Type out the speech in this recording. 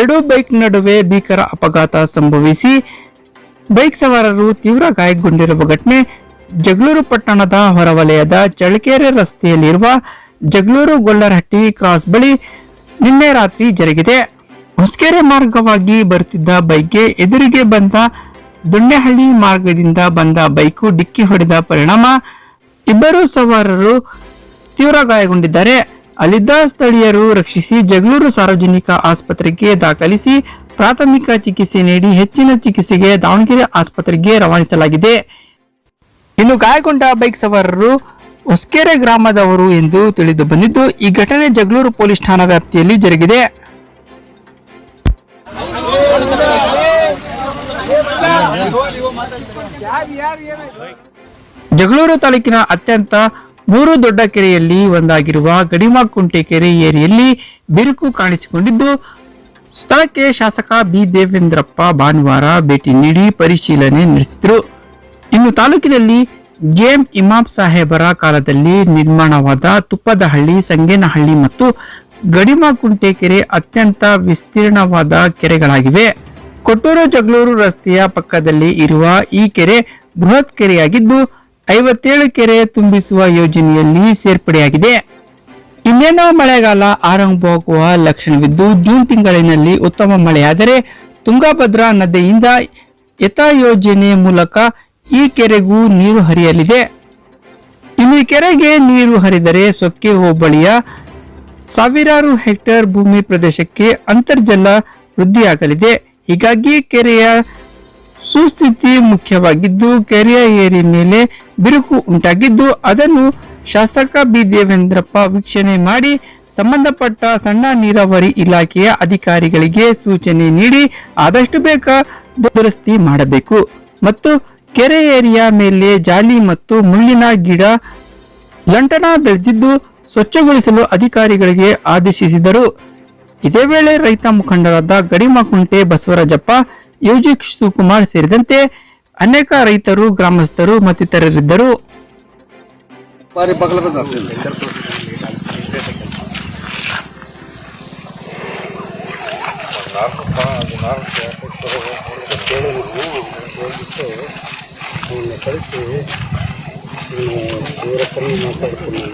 ಎರಡೂ ಬೈಕ್ ನಡುವೆ ಭೀಕರ ಅಪಘಾತ ಸಂಭವಿಸಿ ಬೈಕ್ ಸವಾರರು ತೀವ್ರ ಗಾಯಗೊಂಡಿರುವ ಘಟನೆ ಜಗಳೂರು ಪಟ್ಟಣದ ಹೊರವಲಯದ ಚಳಕೆರೆ ರಸ್ತೆಯಲ್ಲಿರುವ ಜಗಳೂರು ಗೊಲ್ಲರಹಟ್ಟಿ ಕ್ರಾಸ್ ಬಳಿ ನಿನ್ನೆ ರಾತ್ರಿ ಜರುಗಿದೆ. ಹೊಸಕೆರೆ ಮಾರ್ಗವಾಗಿ ಬರುತ್ತಿದ್ದ ಬೈಕ್ಗೆ ಎದುರಿಗೆ ಬಂದ ದೊಣ್ಣೆಹಳ್ಳಿ ಮಾರ್ಗದಿಂದ ಬಂದ ಬೈಕು ಡಿಕ್ಕಿ ಹೊಡೆದ ಪರಿಣಾಮ. ಇಬ್ಬರು ಸವಾರರು ತೀವ್ರ ಗಾಯಗೊಂಡಿದ್ದಾರೆ. ಅಲ್ಲಿದ್ದ ಸ್ಥಳೀಯರು ರಕ್ಷಿಸಿ ಜಗಳೂರು ಸಾರ್ವಜನಿಕ ಆಸ್ಪತ್ರೆಗೆ ದಾಖಲಿಸಿ ಪ್ರಾಥಮಿಕ ಚಿಕಿತ್ಸೆ ನೀಡಿ ಹೆಚ್ಚಿನ ಚಿಕಿತ್ಸೆಗೆ ದಾವಣಗೆರೆ ಆಸ್ಪತ್ರೆಗೆ ರವಾನಿಸಲಾಗಿದೆ. ಇನ್ನು ಗಾಯಗೊಂಡ ಬೈಕ್ ಸವಾರರು ಹೊಸಕೆರೆ ಗ್ರಾಮದವರು ಎಂದು ತಿಳಿದು ಬಂದಿದ್ದು, ಈ ಘಟನೆ ಜಗಳೂರು ಪೊಲೀಸ್ ಠಾಣಾ ವ್ಯಾಪ್ತಿಯಲ್ಲಿ ಜರುಗಿದೆ. ಜಗಳೂರು ತಾಲೂಕಿನ ಅತ್ಯಂತ ಮೂರು ದೊಡ್ಡ ಕೆರೆಯಲ್ಲಿ ಒಂದಾಗಿರುವ ಗಡಿಮಾಕುಂಟೆ ಕೆರೆ ಏರಿಯಲ್ಲಿ ಬಿರುಕು ಕಾಣಿಸಿಕೊಂಡಿದ್ದು, ಸ್ಥಳಕ್ಕೆ ಶಾಸಕ ಬಿ ದೇವೇಂದ್ರಪ್ಪ ಭಾನುವಾರ ಭೇಟಿ ನೀಡಿ ಪರಿಶೀಲನೆ ನಡೆಸಿದರು. ಇನ್ನು ತಾಲೂಕಿನಲ್ಲಿ ಜೇಮ್ ಇಮಾಮ್ ಸಾಹೇಬರ ಕಾಲದಲ್ಲಿ ನಿರ್ಮಾಣವಾದ ತುಪ್ಪದಹಳ್ಳಿ, ಸಂಗೇನಹಳ್ಳಿ ಮತ್ತು ಗಡಿಮಾಕುಂಟೆ ಕೆರೆ ಅತ್ಯಂತ ವಿಸ್ತೀರ್ಣವಾದ ಕೆರೆಗಳಾಗಿವೆ. ಕೊಟ್ಟೂರು ಜಗಳೂರು ರಸ್ತೆಯ ಪಕ್ಕದಲ್ಲಿ ಇರುವ ಈ ಕೆರೆ ಬೃಹತ್ ಕೆರೆಯಾಗಿದ್ದು ಐವತ್ತೇಳು ಕೆರೆ ತುಂಬಿಸುವ ಯೋಜನೆಯಲ್ಲಿ ಸೇರ್ಪಡೆಯಾಗಿದೆ. ಇನ್ನೇನು ಮಳೆಗಾಲ ಆರಂಭವಾಗುವ ಲಕ್ಷಣವಿದ್ದು ಜೂನ್ ತಿಂಗಳಿನಲ್ಲಿ ಉತ್ತಮ ಮಳೆಯಾದರೆ ತುಂಗಭದ್ರಾ ನದಿಯಿಂದ ಯಥಾ ಯೋಜನೆ ಮೂಲಕ ಈ ಕೆರೆಗೂ ನೀರು ಹರಿಯಲಿದೆ. ಇನ್ನು ಕೆರೆಗೆ ನೀರು ಹರಿದರೆ ಸೊಕ್ಕೆ ಹೋಬಳಿಯ ಸಾವಿರಾರು ಹೆಕ್ಟೇರ್ ಭೂಮಿ ಪ್ರದೇಶಕ್ಕೆ ಅಂತರ್ಜಲ ವೃದ್ಧಿಯಾಗಲಿದೆ. ಹೀಗಾಗಿ ಕೆರೆಯ ಸುಸ್ಥಿತಿ ಮುಖ್ಯವಾಗಿದ್ದು, ಕೆರೆಯ ಏರಿ ಮೇಲೆ ಬಿರುಕು ಉಂಟಾಗಿದ್ದು, ಅದನ್ನು ಶಾಸಕ ಬಿ. ದೇವೇಂದ್ರಪ್ಪ ವೀಕ್ಷಣೆ ಮಾಡಿ, ಸಂಬಂಧಪಟ್ಟ ಸಣ್ಣ ನೀರಾವರಿ ಇಲಾಖೆಯ ಅಧಿಕಾರಿಗಳಿಗೆ ಸೂಚನೆ ನೀಡಿ, ಆದಷ್ಟು ಬೇಗ ದುರಸ್ತಿ ಮಾಡಬೇಕು. ಮತ್ತು ಕೆರೆ ಏರಿಯಾ ಮೇಲೆ ಜಾಲಿ ಮತ್ತು ಮುಳ್ಳಿನ ಗಿಡ ಲಂಟನ ಬೆಳೆದಿದ್ದು, ಸ್ವಚ್ಛಗೊಳಿಸಲು ಅಧಿಕಾರಿಗಳಿಗೆ ಆದೇಶಿಸಿದರು. ಇದೇ ವೇಳೆ ರೈತ ಮುಖಂಡರಾದ ಗಡಿಮಕುಂಟೆ ಬಸವರಾಜಪ್ಪ ಯುಜಿ ಶಿವಕುಮಾರ್ ಸೇರಿದಂತೆ ಅನೇಕ ರೈತರು ಗ್ರಾಮಸ್ಥರು ಮತ್ತಿತರರಿದ್ದರು. ಕಳಿಸಿ ಮಾತಾಡ್ತೀನಿ